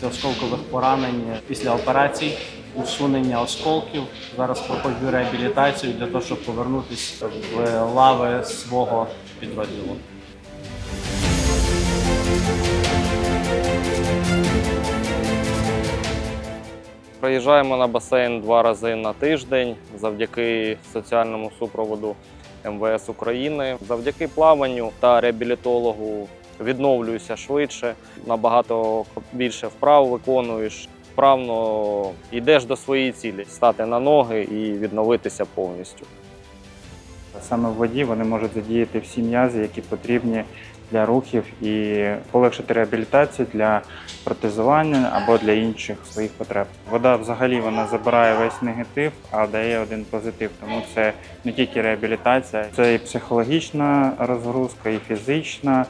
після осколкових поранень, після операцій, усунення осколків. Зараз проходжу реабілітацію для того, щоб повернутися в лави свого підрозділу. Приїжджаємо на басейн два рази на тиждень завдяки соціальному супроводу МВС України. Завдяки плаванню та реабілітологу відновлююся швидше, набагато більше вправ виконуєш. Вправно йдеш до своєї цілі стати на ноги і відновитися повністю. Саме в воді вони можуть задіяти всі м'язи, які потрібні для рухів і полегшити реабілітацію для протезування або для інших своїх потреб. Вода взагалі вона забирає весь негатив, а дає один позитив. Тому це не тільки реабілітація, це і психологічна розгрузка, і фізична.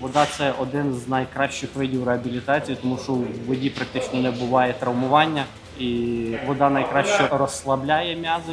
Вода це один з найкращих видів реабілітації, тому що в воді практично не буває травмування, і вода найкраще розслабляє м'язи.